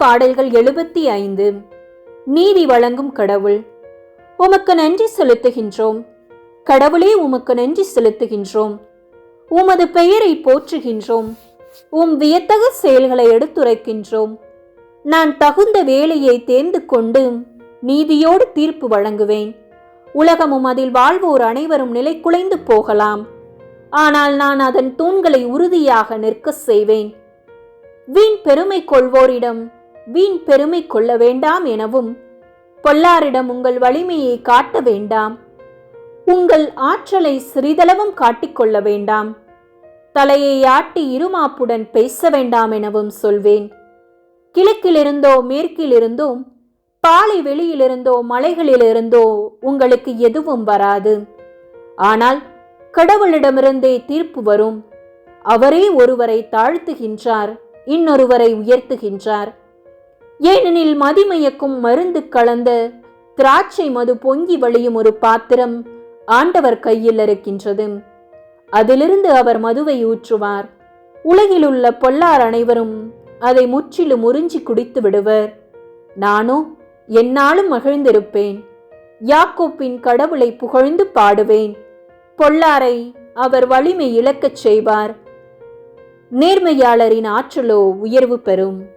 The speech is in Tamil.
பாடல்கள் எழுபத்தி ஐந்து. நீதி வழங்கும் கடவுள் உமக்கு நன்றி செலுத்துகின்றோம். கடவுளே உமக்கு நன்றி செலுத்துகின்றோம். உமது பெயரை போற்றுகின்றோம். உம் வியத்தக செயல்களை எடுத்துரைக்கின்றோம். நான் தகுந்த வேலையை தேர்ந்து கொண்டு நீதியோடு தீர்ப்பு வழங்குவேன். உலகமும் அதில் வாழ்வோர் அனைவரும் நிலை குலைந்து போகலாம். ஆனால் நான் அதன் தூண்களை உறுதியாக நிற்க செய்வேன். வீண் பெருமை கொள்வோரிடம் வீண் பெருமை கொள்ள வேண்டாம் எனவும் பொல்லாரிடம் உங்கள் வலிமையை காட்ட வேண்டாம். உங்கள் ஆற்றலை சிறிதளவும் காட்டிக்கொள்ள வேண்டாம். தலையை ஆட்டி இருமாப்புடன் பேச வேண்டாம் எனவும் சொல்வேன். கிழக்கிலிருந்தோ மேற்கிலிருந்தோ பாலை வெளியிலிருந்தோ மலைகளிலிருந்தோ உங்களுக்கு எதுவும் வராது. ஆனால் கடவுளிடமிருந்தே தீர்ப்பு வரும். அவரே ஒருவரை தாழ்த்துகின்றார் இன்னொருவரை உயர்த்துகின்றார். ஏனெனில் மதிமயக்கும் மருந்து கலந்த திராட்சை மது பொங்கி வழியும் ஒரு பாத்திரம் ஆண்டவர் கையில் இருக்கின்றது. அதிலிருந்து அவர் மதுவை ஊற்றுவார். உலகிலுள்ள பொல்லார் அனைவரும் அதை முற்றிலும் உறிஞ்சி குடித்து விடுவர். நானோ என்னாலும் மகிழ்ந்திருப்பேன். யாக்கோப்பின் கடவுளை புகழ்ந்து பாடுவேன். பொல்லாரை அவர் வலிமை இழக்கச் செய்வார். நேர்மையாளரின் ஆற்றலோ உயர்வு பெறும்.